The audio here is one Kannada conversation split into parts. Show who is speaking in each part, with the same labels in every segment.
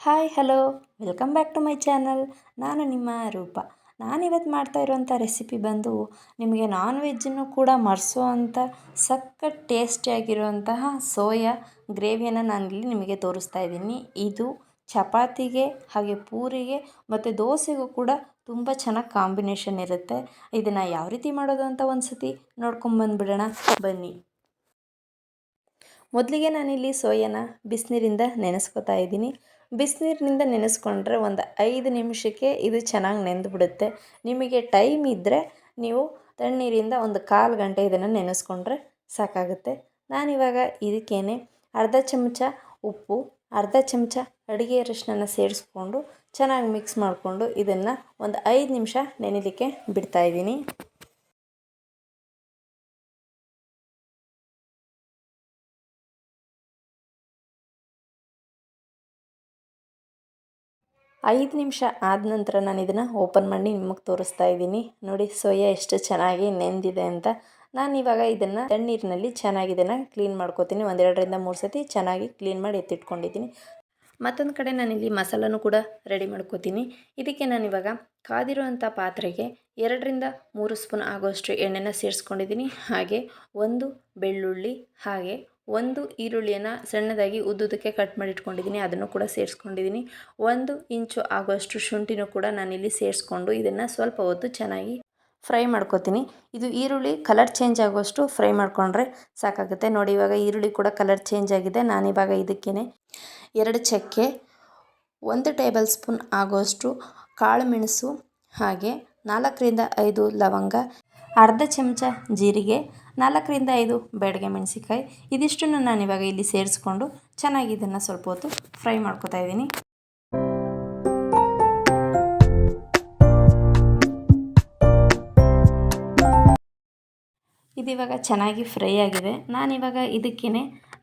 Speaker 1: Hi, hello. Welcome back to my channel. ನಾನು ನಿಮ್ಮ ರೂಪ. ನಾನಿವತ್ತು ಮಾಡ್ತಾ ಇರೋಂಥ ರೆಸಿಪಿ ಬಂದು ನಿಮಗೆ ನಾನ್ ವೆಜ್ಜನ್ನು ಕೂಡ ಮರೆಸುವಂಥ ಸಖತ್ ಟೇಸ್ಟಿಯಾಗಿರುವಂತಹ ಸೋಯಾ ಗ್ರೇವಿಯನ್ನು ನಾನಿಲ್ಲಿ ನಿಮಗೆ ತೋರಿಸ್ತಾ ಇದ್ದೀನಿ. ಇದು ಚಪಾತಿಗೆ, ಹಾಗೆ ಪೂರಿಗೆ, ಮತ್ತು ದೋಸೆಗೂ ಕೂಡ ತುಂಬ ಚೆನ್ನಾಗಿ ಕಾಂಬಿನೇಷನ್ ಇರುತ್ತೆ. ಇದನ್ನು ಯಾವ ರೀತಿ ಮಾಡೋದು ಅಂತ ಒಂದು ಸತಿ ನೋಡ್ಕೊಂಬಂದುಬಿಡೋಣ. ಬನ್ನಿ. ಮೊದಲಿಗೆ ನಾನಿಲ್ಲಿ ಸೋಯಾನ ಬಿಸಿನೀರಿಂದ ನೆನೆಸ್ಕೊತಾ ಇದ್ದೀನಿ. ಬಿಸಿನೀರಿನಿಂದ ನೆನೆಸ್ಕೊಂಡ್ರೆ ಒಂದು ಐದು ನಿಮಿಷಕ್ಕೆ ಇದು ಚೆನ್ನಾಗಿ ನೆಂದುಬಿಡುತ್ತೆ. ನಿಮಗೆ ಟೈಮ್ ಇದ್ದರೆ ನೀವು ತಣ್ಣೀರಿಂದ ಒಂದು ಕಾಲು ಗಂಟೆ ಇದನ್ನು ನೆನೆಸ್ಕೊಂಡ್ರೆ ಸಾಕಾಗುತ್ತೆ. ನಾನಿವಾಗ ಇದಕ್ಕೇನೆ ಅರ್ಧ ಚಮಚ ಉಪ್ಪು, ಅರ್ಧ ಚಮಚ ಅಡುಗೆ ಅರಿಶಿನ ಸೇರಿಸ್ಕೊಂಡು ಚೆನ್ನಾಗಿ ಮಿಕ್ಸ್ ಮಾಡಿಕೊಂಡು ಇದನ್ನು ಒಂದು ಐದು ನಿಮಿಷ ನೆನೆಲಿಕ್ಕೆ ಬಿಡ್ತಾಯಿದ್ದೀನಿ ಐದು ನಿಮಿಷ ಆದ ನಂತರ ನಾನು ಇದನ್ನು ಓಪನ್ ಮಾಡಿ ನಿಮಗೆ ತೋರಿಸ್ತಾ ಇದ್ದೀನಿ. ನೋಡಿ, ಸೋಯಾ ಎಷ್ಟು ಚೆನ್ನಾಗಿ ನೆಂದಿದೆ ಅಂತ. ನಾನು ಇವಾಗ ಇದನ್ನು ತಣ್ಣೀರಿನಲ್ಲಿ ಚೆನ್ನಾಗಿ ಇದನ್ನು ಕ್ಲೀನ್ ಮಾಡ್ಕೋತೀನಿ. ಒಂದೆರಡರಿಂದ ಮೂರು ಸತಿ ಚೆನ್ನಾಗಿ ಕ್ಲೀನ್ ಮಾಡಿ ಎತ್ತಿಟ್ಕೊಂಡಿದ್ದೀನಿ. ಮತ್ತೊಂದು ಕಡೆ ನಾನಿಲ್ಲಿ ಮಸಾಲನೂ ಕೂಡ ರೆಡಿ ಮಾಡ್ಕೋತೀನಿ. ಇದಕ್ಕೆ ನಾನು ನಾನಿವಾಗ ಕಾದಿರುವಂಥ ಪಾತ್ರೆಗೆ ಎರಡರಿಂದ ಮೂರು ಸ್ಪೂನ್ ಆಗೋಷ್ಟು ಎಣ್ಣೆನ ಸೇರಿಸ್ಕೊಂಡಿದ್ದೀನಿ. ಹಾಗೆ ಒಂದು ಬೆಳ್ಳುಳ್ಳಿ, ಹಾಗೆ ಒಂದು ಈರುಳ್ಳಿಯನ್ನು ಸಣ್ಣದಾಗಿ ಉದ್ದುದಕ್ಕೆ ಕಟ್ ಮಾಡಿ ಇಟ್ಕೊಂಡಿದ್ದೀನಿ ಅದನ್ನು ಕೂಡ ಸೇರಿಸ್ಕೊಂಡಿದ್ದೀನಿ. ಒಂದು ಇಂಚು ಆಗುವಷ್ಟು ಶುಂಠಿನೂ ಕೂಡ ನಾನಿಲ್ಲಿ ಸೇರಿಸ್ಕೊಂಡು ಇದನ್ನು ಸ್ವಲ್ಪ ಹೊತ್ತು ಚೆನ್ನಾಗಿ ಫ್ರೈ ಮಾಡ್ಕೋತೀನಿ. ಇದು ಈರುಳ್ಳಿ ಕಲರ್ ಚೇಂಜ್ ಆಗುವಷ್ಟು ಫ್ರೈ ಮಾಡಿಕೊಂಡ್ರೆ ಸಾಕಾಗುತ್ತೆ. ನೋಡಿ, ಇವಾಗ ಈರುಳ್ಳಿ ಕೂಡ ಕಲರ್ ಚೇಂಜ್ ಆಗಿದೆ. ನಾನಿವಾಗ ಇದಕ್ಕೇ ಎರಡು ಚಕ್ಕೆ, ಒಂದು ಟೇಬಲ್ ಸ್ಪೂನ್ ಆಗುವಷ್ಟು ಕಾಳು ಮೆಣಸು, ಹಾಗೆ ನಾಲ್ಕರಿಂದ ಐದು ಲವಂಗ ಅರ್ಧ ಚಮಚ ಜೀರಿಗೆ, ನಾಲ್ಕರಿಂದ ಐದು ಬೇಡಿಗೆ ಮೆಣಸಿಕಾಯಿ ಇದಿಷ್ಟನ್ನು ನಾನು ಇವಾಗ ಇಲ್ಲಿ ಸೇರಿಸ್ಕೊಂಡು ಚೆನ್ನಾಗಿ ಇದನ್ನು ಸ್ವಲ್ಪ ಹೊತ್ತು ಫ್ರೈ ಮಾಡ್ಕೊತಾ ಇದ್ದೀನಿ. ಇದಿವಾಗ ಚೆನ್ನಾಗಿ ಫ್ರೈ ಆಗಿದೆ. ನಾನಿವಾಗ ಇದಕ್ಕೇ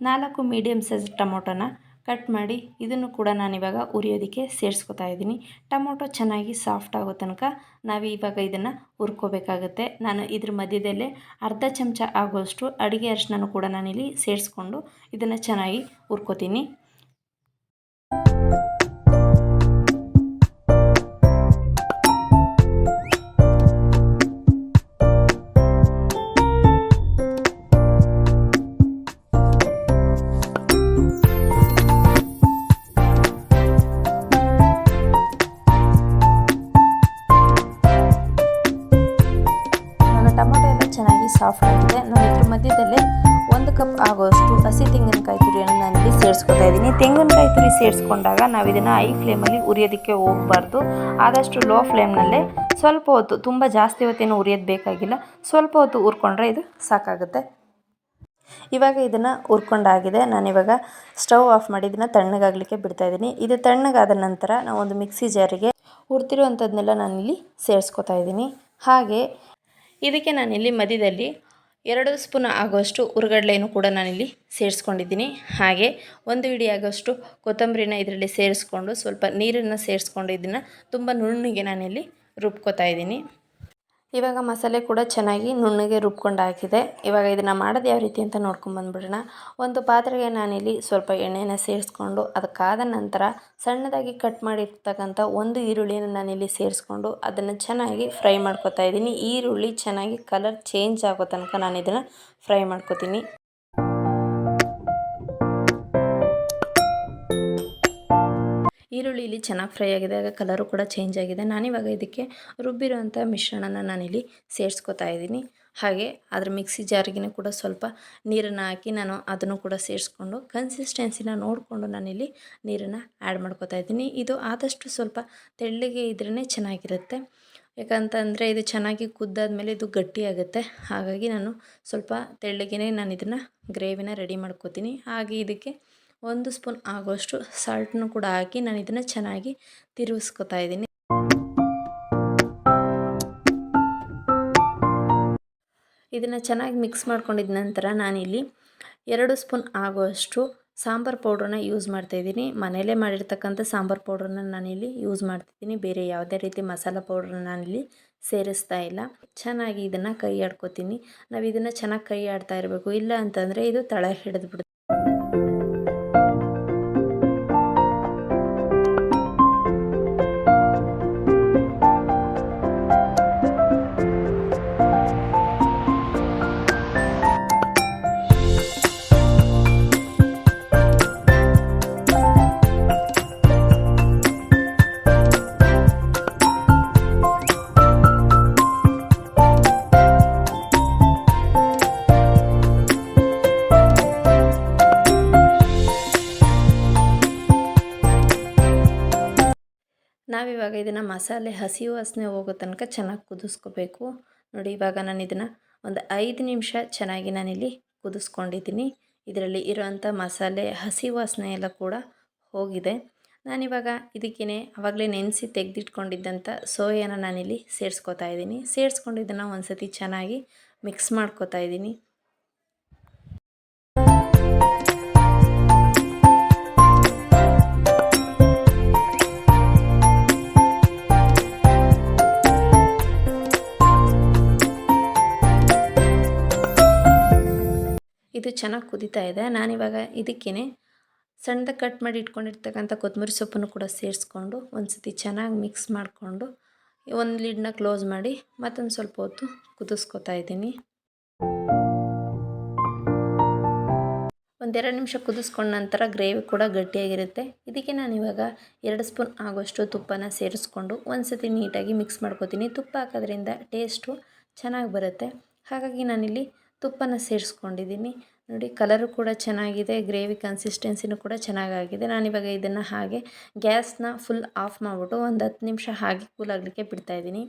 Speaker 1: ನಾಲ್ಕು ಮೀಡಿಯಮ್ ಸೈಜ್ ಟೊಮೊಟೊನ ಕಟ್ ಮಾಡಿ ಇದನ್ನು ಕೂಡ ನಾನಿವಾಗ ಉರಿಯೋದಕ್ಕೆ ಸೇರಿಸ್ಕೊತಾ ಇದ್ದೀನಿ. ಟೊಮೊಟೊ ಚೆನ್ನಾಗಿ ಸಾಫ್ಟ್ ಆಗೋ ತನಕ ನಾವು ಇವಾಗ ಇದನ್ನು ಹುರ್ಕೋಬೇಕಾಗುತ್ತೆ. ನಾನು ಇದ್ರ ಮಧ್ಯದಲ್ಲೇ ಅರ್ಧ ಚಮಚ ಆಗೋಷ್ಟು ಅಡುಗೆ ಅರಿಶಿನ ಕೂಡ ನಾನಿಲ್ಲಿ ಸೇರಿಸ್ಕೊಂಡು ಇದನ್ನು ಚೆನ್ನಾಗಿ ಹುರ್ಕೋತೀನಿ. ಸಾಫ್ಟ್ ಆಗಿದೆ. ನಾನು ಇದ್ರ ಮಧ್ಯದಲ್ಲಿ ಒಂದು ಕಪ್ ಆಗೋಷ್ಟು ಹಸಿ ತೆಂಗಿನಕಾಯಿ ತುರಿಯನ್ನು ಇಲ್ಲಿ ಸೇರಿಸ್ಕೊತಾ ಇದ್ದೀನಿ. ತೆಂಗಿನಕಾಯಿ ತುರಿ ಸೇರಿಸ್ಕೊಂಡಾಗ ನಾವು ಇದನ್ನು ಐ ಫ್ಲೇಮಲ್ಲಿ ಉರಿಯೋದಕ್ಕೆ ಹೋಗಬಾರ್ದು. ಆದಷ್ಟು ಲೋ ಫ್ಲೇಮ್ನಲ್ಲೇ ಸ್ವಲ್ಪ ಹೊತ್ತು, ತುಂಬ ಜಾಸ್ತಿ ಹೊತ್ತೇನು ಉರಿಯೋದು ಬೇಕಾಗಿಲ್ಲ. ಸ್ವಲ್ಪ ಹೊತ್ತು ಉರ್ಕೊಂಡ್ರೆ ಇದು ಸಾಕಾಗುತ್ತೆ. ಇವಾಗ ಇದನ್ನು ಹುರ್ಕೊಂಡಾಗಿದೆ. ನಾನಿವಾಗ ಸ್ಟವ್ ಆಫ್ ಮಾಡಿ ಇದನ್ನು ತಣ್ಣಗಾಗಲಿಕ್ಕೆ ಬಿಡ್ತಾ ಇದ್ದೀನಿ. ಇದು ತಣ್ಣಗಾದ ನಂತರ ನಾವು ಒಂದು ಮಿಕ್ಸಿ ಜಾರಿಗೆ ನಾನು ನಾನಿಲ್ಲಿ ಸೇರಿಸ್ಕೊತಾ ಇದ್ದೀನಿ. ಹಾಗೆ ಇದಕ್ಕೆ ನಾನಿಲ್ಲಿ ಮಧ್ಯದಲ್ಲಿ ಎರಡು ಸ್ಪೂನ್ ಆಗೋಷ್ಟು ಹುರುಗಡ್ಲೆಯನ್ನು ಕೂಡ ನಾನಿಲ್ಲಿ ಸೇರಿಸ್ಕೊಂಡಿದ್ದೀನಿ. ಹಾಗೆ ಒಂದು ಹಿಡಿ ಆಗೋಷ್ಟು ಕೊತ್ತಂಬರಿನ ಇದರಲ್ಲಿ ಸೇರಿಸ್ಕೊಂಡು ಸ್ವಲ್ಪ ನೀರನ್ನು ಸೇರಿಸ್ಕೊಂಡು ಇದನ್ನು ತುಂಬ ನುಣ್ಣಗೆ ನಾನಿಲ್ಲಿ ರುಬ್ಕೋತಾ ಇದ್ದೀನಿ. ಇವಾಗ ಮಸಾಲೆ ಕೂಡ ಚೆನ್ನಾಗಿ ನುಣ್ಣಗೆ ರುಬ್ಕೊಂಡು ಹಾಕಿದೆ ಇವಾಗ ಇದನ್ನು ಮಾಡೋದು ಯಾವ ರೀತಿ ಅಂತ ನೋಡ್ಕೊಂಬಂದ್ಬಿಡೋಣ ಒಂದು ಪಾತ್ರೆಗೆ ನಾನಿಲ್ಲಿ ಸ್ವಲ್ಪ ಎಣ್ಣೆನ ಸೇರಿಸ್ಕೊಂಡು ಅದಕ್ಕಾದ ನಂತರ ಸಣ್ಣದಾಗಿ ಕಟ್ ಮಾಡಿರ್ತಕ್ಕಂಥ ಒಂದು ಈರುಳ್ಳಿಯನ್ನು ನಾನಿಲ್ಲಿ ಸೇರಿಸ್ಕೊಂಡು ಅದನ್ನು ಚೆನ್ನಾಗಿ ಫ್ರೈ ಮಾಡ್ಕೊತಾ ಇದ್ದೀನಿ. ಈರುಳ್ಳಿ ಚೆನ್ನಾಗಿ ಕಲರ್ ಚೇಂಜ್ ಆಗೋ ತನಕ ನಾನು ಇದನ್ನು ಫ್ರೈ ಮಾಡ್ಕೊತೀನಿ. ಈರುಳ್ಳಿ ಇಲ್ಲಿ ಚೆನ್ನಾಗಿ ಫ್ರೈ ಆಗಿದೆ, ಆಗ ಕಲರು ಕೂಡ ಚೇಂಜ್ ಆಗಿದೆ. ನಾನಿವಾಗ ಇದಕ್ಕೆ ರುಬ್ಬಿರೋಂಥ ಮಿಶ್ರಣನ ನಾನಿಲ್ಲಿ ಸೇರಿಸ್ಕೊತಾ ಇದ್ದೀನಿ. ಹಾಗೆ ಅದರ ಮಿಕ್ಸಿ ಜಾರಿಗಿನ ಕೂಡ ಸ್ವಲ್ಪ ನೀರನ್ನು ಹಾಕಿ ನಾನು ಅದನ್ನು ಕೂಡ ಸೇರಿಸ್ಕೊಂಡು ಕನ್ಸಿಸ್ಟೆನ್ಸಿನ ನೋಡಿಕೊಂಡು ನಾನಿಲ್ಲಿ ನೀರನ್ನು ಆ್ಯಡ್ ಮಾಡ್ಕೋತಾ ಇದ್ದೀನಿ. ಇದು ಆದಷ್ಟು ಸ್ವಲ್ಪ ತೆಳ್ಳಗೆ ಇದ್ರೇ ಚೆನ್ನಾಗಿರುತ್ತೆ. ಯಾಕಂತಂದರೆ ಇದು ಚೆನ್ನಾಗಿ ಕುದ್ದಾದ್ಮೇಲೆ ಇದು ಗಟ್ಟಿಯಾಗುತ್ತೆ. ಹಾಗಾಗಿ ನಾನು ಸ್ವಲ್ಪ ತೆಳ್ಳಗೇ ನಾನು ಇದನ್ನು ಗ್ರೇವಿನ ರೆಡಿ ಮಾಡ್ಕೋತೀನಿ. ಹಾಗೆ ಇದಕ್ಕೆ ಒಂದು ಸ್ಪೂನ್ ಆಗೋಷ್ಟು ಸಾಲ್ಟನ್ನು ಕೂಡ ಹಾಕಿ ನಾನು ಇದನ್ನು ಚೆನ್ನಾಗಿ ತಿರುಗಿಸ್ಕೊತಾ ಇದ್ದೀನಿ. ಇದನ್ನು ಚೆನ್ನಾಗಿ ಮಿಕ್ಸ್ ಮಾಡ್ಕೊಂಡಿದ ನಂತರ ನಾನಿಲ್ಲಿ ಎರಡು ಸ್ಪೂನ್ ಆಗುವಷ್ಟು ಸಾಂಬಾರು ಪೌಡ್ರನ್ನ ಯೂಸ್ ಮಾಡ್ತಾಯಿದ್ದೀನಿ ಮನೆಯಲ್ಲೇ ಮಾಡಿರ್ತಕ್ಕಂಥ ಸಾಂಬಾರು ಪೌಡ್ರನ್ನ ನಾನಿಲ್ಲಿ ಯೂಸ್ ಮಾಡ್ತಿದ್ದೀನಿ ಬೇರೆ ಯಾವುದೇ ರೀತಿ ಮಸಾಲೆ ಪೌಡ್ರನ್ನ ನಾನಿಲ್ಲಿ ಸೇರಿಸ್ತಾ ಇಲ್ಲ. ಚೆನ್ನಾಗಿ ಇದನ್ನು ಕೈ ಆಡ್ಕೋತೀನಿ ನಾವು ಇದನ್ನು ಚೆನ್ನಾಗಿ ಕೈ ಆಡ್ತಾ ಇರಬೇಕು. ಇಲ್ಲ ಅಂತಂದರೆ ಇದು ತಳ ಹಿಡಿದು ನಾವಿವಾಗ ಇದನ್ನು ಮಸಾಲೆ ಹಸಿ ವಾಸನೆ ಹೋಗೋ ತನಕ ಚೆನ್ನಾಗಿ ಕುದಿಸ್ಕೋಬೇಕು. ನೋಡಿ, ಇವಾಗ ನಾನು ಇದನ್ನು ಒಂದು ಐದು ನಿಮಿಷ ಚೆನ್ನಾಗಿ ನಾನಿಲ್ಲಿ ಕುದಿಸ್ಕೊಂಡಿದ್ದೀನಿ. ಇದರಲ್ಲಿ ಇರೋವಂಥ ಮಸಾಲೆ ಹಸಿ ವಾಸನೆ ಎಲ್ಲ ಕೂಡ ಹೋಗಿದೆ. ನಾನಿವಾಗ ಇದಕ್ಕೇ ಆವಾಗಲೇ ನೆನೆಸಿ ತೆಗೆದಿಟ್ಕೊಂಡಿದ್ದಂಥ ಸೋಯಾನ ನಾನಿಲ್ಲಿ ಸೇರಿಸ್ಕೊತಾ ಇದ್ದೀನಿ. ಸೇರಿಸ್ಕೊಂಡು ಇದನ್ನು ಒಂದು ಸತಿ ಚೆನ್ನಾಗಿ ಮಿಕ್ಸ್ ಮಾಡ್ಕೊತಾ ಇದ್ದೀನಿ. ಚೆನ್ನಾಗಿ ಕುದೀತಾ ಇದೆ. ನಾನಿವಾಗ ಇದಕ್ಕೇ ಸಣ್ಣದಾಗಿ ಕಟ್ ಮಾಡಿ ಇಟ್ಕೊಂಡಿರ್ತಕ್ಕಂಥ ಕೊತ್ತಂಬರಿ ಸೊಪ್ಪನ್ನು ಕೂಡ ಸೇರಿಸ್ಕೊಂಡು ಒಂದು ಸತಿ ಚೆನ್ನಾಗಿ ಮಿಕ್ಸ್ ಮಾಡಿಕೊಂಡು ಒಂದು ಲಿಡ್ನ ಕ್ಲೋಸ್ ಮಾಡಿ ಮತ್ತೊಂದು ಸ್ವಲ್ಪ ಹೊತ್ತು ಕುದಿಸ್ಕೊತಾ ಇದ್ದೀನಿ. ಒಂದೆರಡು ನಿಮಿಷ ಕುದಿಸ್ಕೊಂಡ ನಂತರ ಗ್ರೇವಿ ಕೂಡ ಗಟ್ಟಿಯಾಗಿರುತ್ತೆ. ಇದಕ್ಕೆ ನಾನು ಇವಾಗ ಎರಡು ಸ್ಪೂನ್ ಆಗೋಷ್ಟು ತುಪ್ಪನ ಸೇರಿಸ್ಕೊಂಡು ಒಂದು ಸತಿ ನೀಟಾಗಿ ಮಿಕ್ಸ್ ಮಾಡ್ಕೊತೀನಿ. ತುಪ್ಪ ಹಾಕೋದ್ರಿಂದ ಟೇಸ್ಟು ಚೆನ್ನಾಗಿ ಬರುತ್ತೆ. ಹಾಗಾಗಿ ನಾನಿಲ್ಲಿ ತುಪ್ಪನ ಸೇರಿಸ್ಕೊಂಡಿದ್ದೀನಿ. ನೋಡಿ ಕಲರು ಕೂಡ ಚೆನ್ನಾಗಿದೆ ಗ್ರೇವಿ ಕನ್ಸಿಸ್ಟೆನ್ಸಿನೂ ಕೂಡ ಚೆನ್ನಾಗಾಗಿದೆ. ನಾನಿವಾಗ ಇದನ್ನು ಹಾಗೆ ಗ್ಯಾಸ್ನ ಫುಲ್ ಆಫ್ ಮಾಡಿಬಿಟ್ಟು ಒಂದು ಹತ್ತು ನಿಮಿಷ ಹಾಗೆ ಕೂಲ್ ಕೂಲಾಗಲಿಕ್ಕೆ ಬಿಡ್ತಾಯಿದ್ದೀನಿ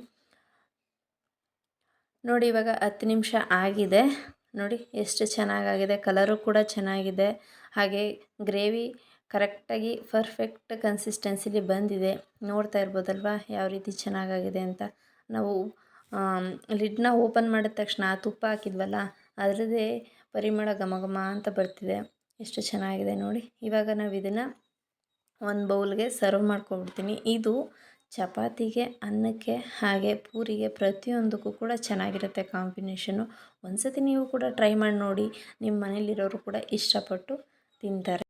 Speaker 1: ನೋಡಿ, ಇವಾಗ ಹತ್ತು ನಿಮಿಷ ಆಗಿದೆ. ನೋಡಿ, ಎಷ್ಟು ಚೆನ್ನಾಗಾಗಿದೆ ಕಲರು ಕೂಡ ಚೆನ್ನಾಗಿದೆ. ಹಾಗೆ ಗ್ರೇವಿ ಕರೆಕ್ಟಾಗಿ ಪರ್ಫೆಕ್ಟ್ ಕನ್ಸಿಸ್ಟೆನ್ಸಿಲಿ ಬಂದಿದೆ. ನೋಡ್ತಾ ಇರ್ಬೋದಲ್ವ ಯಾವ ರೀತಿ ಚೆನ್ನಾಗಾಗಿದೆ ಅಂತ. ನಾವು ಲಿಡ್ನ ಓಪನ್ ಮಾಡಿದ ತಕ್ಷಣ ತುಪ್ಪ ಹಾಕಿದ್ವಲ್ಲ, ಅದರದ್ದೇ ಪರಿಮಳ ಘಮ ಘಮ ಅಂತ ಬರ್ತಿದೆ. ಎಷ್ಟು ಚೆನ್ನಾಗಿದೆ ನೋಡಿ. ಇವಾಗ ನಾವು ಇದನ್ನು ಒಂದು ಬೌಲ್ಗೆ ಸರ್ವ್ ಮಾಡ್ಕೊಬಿಡ್ತೀನಿ ಇದು ಚಪಾತಿಗೆ, ಅನ್ನಕ್ಕೆ ಹಾಗೆ ಪೂರಿಗೆ ಪ್ರತಿಯೊಂದಕ್ಕೂ ಕೂಡ ಚೆನ್ನಾಗಿರುತ್ತೆ ಕಾಂಬಿನೇಷನ್ನು. ಒಂದು ಸತಿ ನೀವು ಕೂಡ ಟ್ರೈ ಮಾಡಿ ನೋಡಿ. ನಿಮ್ಮ ಮನೇಲಿರೋರು ಕೂಡ ಇಷ್ಟಪಟ್ಟು ತಿಂತಾರೆ.